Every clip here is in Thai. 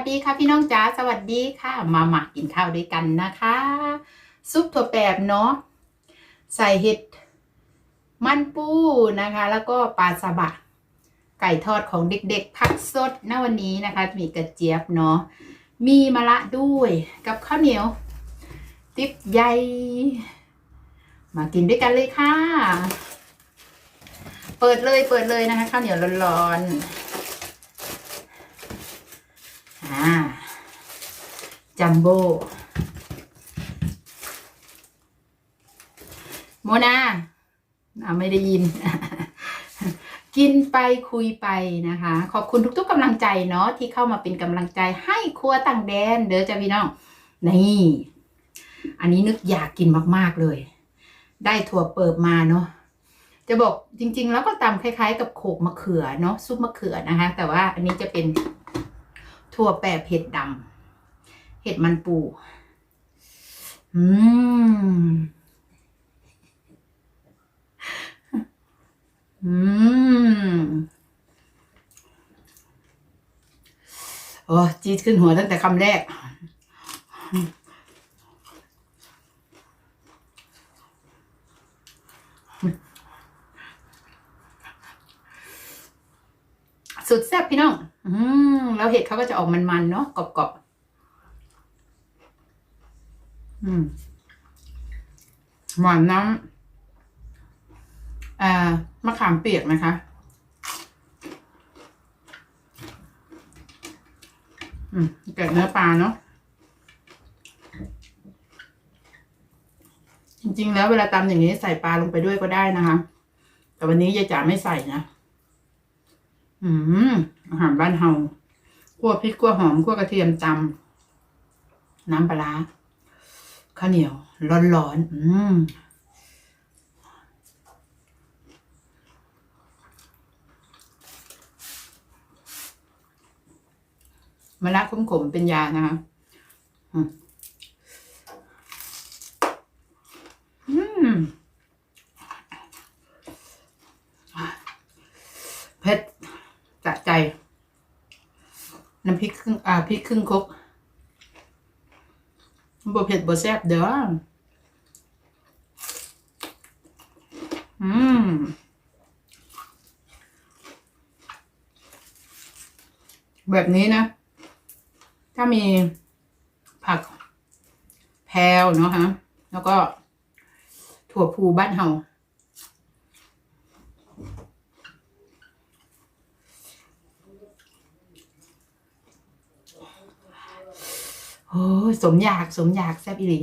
สดีค่ะพี่น้องจ๋าสวัสดีค่ะ มาหมักกินข้าวด้วยกันนะคะ ซุปถั่วแปบเนาะใส่เห็ดมันปูนะคะ แล้วก็ปลาสบะ ไก่ทอดของเด็กๆ พักสดนะวันนี้นะคะ มีกระเจี๊ยบเนาะมีมะระด้วยกับข้าวเหนียว ติ๊บใหญ่มากินด้วยกันเลยค่ะ เปิดเลยเปิดเลยนะคะ ข้าวเหนียวร้อนๆ อ่าจัมโบ้โมนาอ่าไม่ได้ยิน กินไปคุยไปนะคะ ขอบคุณทุกๆกำลังใจเนาะที่เข้ามาเป็นกำลังใจให้ครัวต่างแดน เด้อจ้าพี่น้อง นี่ อันนี้นึกอยากกินมากๆเลย ได้ถั่วเปิบมาเนาะจะบอกจริง ๆ แล้วก็ตำคล้าย ๆ กับโขกมะเขือเนาะซุปมะเขือนะคะ แต่ว่าอันนี้จะเป็น ถั่วแปบเห็ดดำเห็ดมันปู อืม อืมโอ้จี๊ดขึ้นหัวตั้งแต่คำแรก สุดแซ่บพี่น้อง อืมแล้วเห็ดเขาก็จะออกมันๆเนาะกรอบๆอืมหวานน้ำอ่ามะขามเปียกนะคะอืมเกิดเนื้อปลาเนาะจริงๆแล้วเวลาตำอย่างนี้ใส่ปลาลงไปด้วยก็ได้นะคะ แต่วันนี้ยายจ๋าไม่ใส่นะ อืมอาหารบ้านเฮาคั่วพริกคั่วหอมคั่วกระเทียมตำน้ำปลาร้าข้าวเหนียว ร้อนๆ อืมมะระขมๆเป็นยานะคะอืมอืมเผ็ด สะใจ น้ำพริกครึ่งอ่าพริกครึ่งคกบ่เผ็ดบ่แซ่บเด้ออืมแบบนี้นะ ถ้ามีผักแพรวเนาะฮะ แล้วก็ถั่วพูบ้านเฮา โอ้ยสมอยากสมอยากแซ่บอีหลี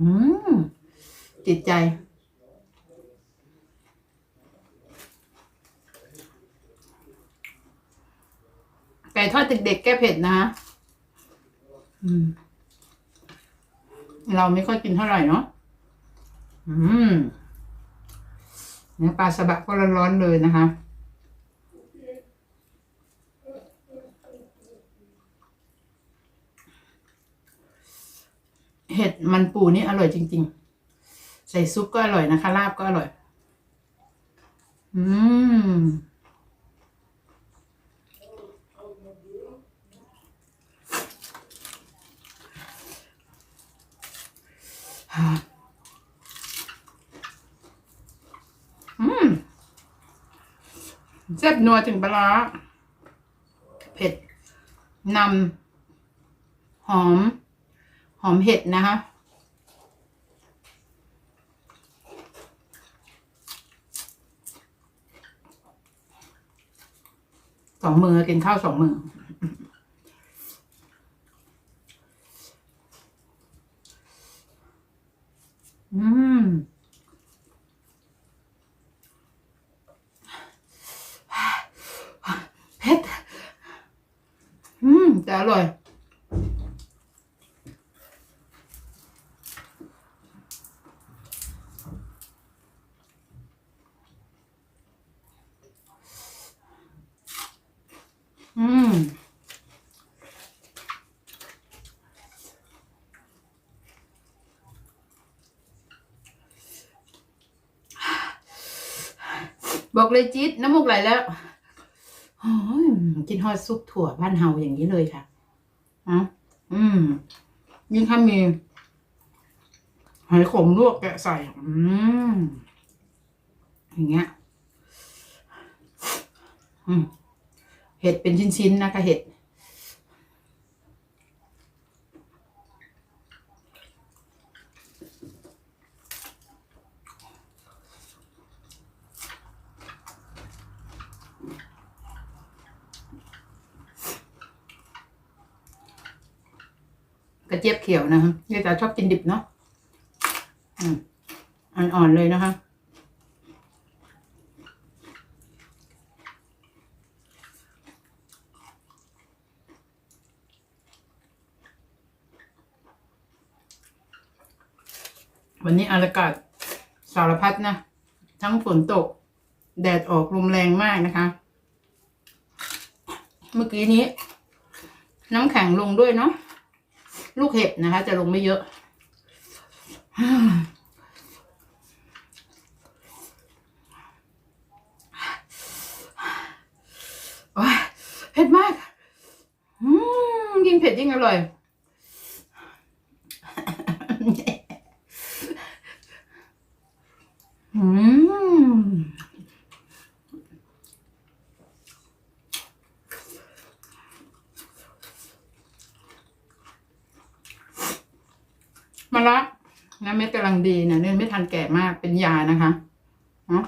อืมจิตใจ ไก่ทอดเด็กๆแก้เผ็ดนะอืมเราไม่ค่อยกินเท่าไหร่เนาะอืมเนื้อปลาสบะก็ร้อนๆเลยนะคะ เห็ดมันปูนี่อร่อยจริง ๆ ใส่ซุปก็อร่อยนะคะ ลาบก็อร่อย อืมอืมแซ่บนัวถึงปลาร้าเผ็ดนำหอม หอมเห็ดนะคะ สองมือกินข้าวสองมืออืมเผ็ดอืมแต่อร่อย อืม อเลยจิ๊ดน้ำมูกไหลแล้วโอ้ยกินฮอดซุปถั่วบ้านเฮาอย่างนี้เลยค่ะอะอืมยิ่งถ้ามีหอยขมลวกแกะใส่ อืมอย่างเงี้ย อืมเห็ดเป็นชิ้นๆนะคะเห็ด กระเจี๊ยบเขียวนะคะยายจ๋าชอบกินดิบเนาะอ่อนๆเลยนะคะวันนี้อากาศสารพัดนะ ทั้งฝนตก แดดออกลมแรงมากนะคะ เมื่อกี้นี้ น้ำแข็งลงด้วยเนาะ ลูกเห็บนะคะ จะลงไม่เยอะ เผ็ดมากยิ่งเผ็ดยิ่งอร่อย อืม มะ ระนะเม็ดกำลังดีนะเนื่อไม่ทันแก่มากเป็นยานะคะเนาะ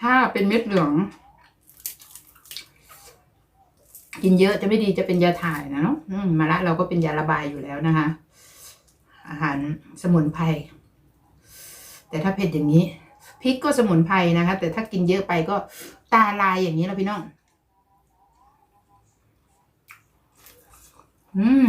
ถ้าเป็นเม็ดเหลือง กินเยอะจะไม่ดีจะเป็นยาถ่ายนะเนาะมมะระเราก็เป็นยาระบายอยู่แล้วนะคะ อาหารสมุนไพรแต่ถ้าเผ็ดอย่างนี้พริกก็สมุนไพรนะคะ แต่ถ้ากินเยอะไปก็ตาลายอย่างนี้แล้วพี่น้อง อืม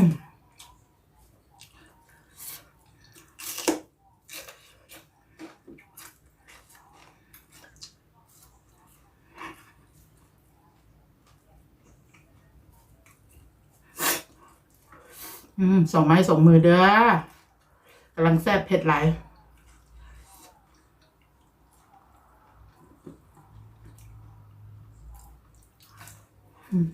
อืมสองไม้สองมือเด้อกำลังแซ่บเผ็ดหลายอืม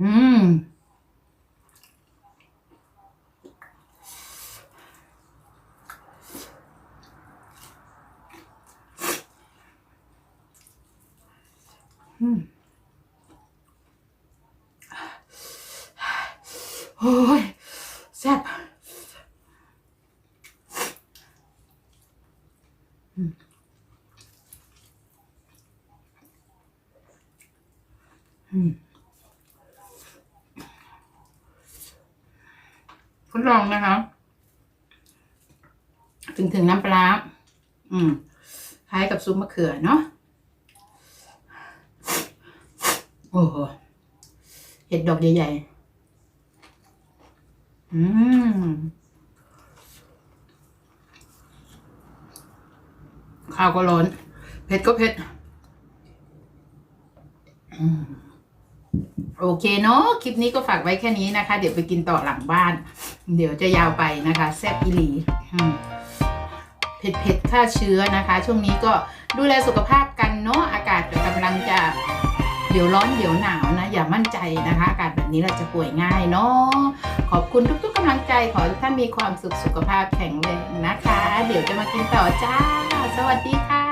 อืม อืม โอ้ยแซ่บอืมอืมทดลองนะคะ ถึงถึงน้ำปลาร้าอืมคล้ายกับซุปมะเขือเนาะ โอ้โหเห็ดดอกใหญ่ๆ อืมข้าวก็ร้อน เผ็ดก็เผ็ดโอเคเนาะคลิปนี้ก็ฝากไว้แค่นี้นะคะ เดี๋ยวไปกินต่อหลังบ้าน เดี๋ยวจะยาวไปนะคะ แซ่บอีหลีเผ็ดเผ็ดฆ่าเชื้อนะคะ ช่วงนี้ก็ดูแลสุขภาพกันเนาะอากาศกำลังจะ ดี๋ยวร้อนเดี๋ยวหนาวนะ อย่ามั่นใจนะคะ อากาศแบบนี้เราจะป่วยง่ายเนาะขอบคุณทุกๆกำลังใจขอให้ทุกท่านมีความสุขสุขภาพแข็งแรงนะคะ เดี๋ยวจะมากินต่อจ้า สวัสดีค่ะ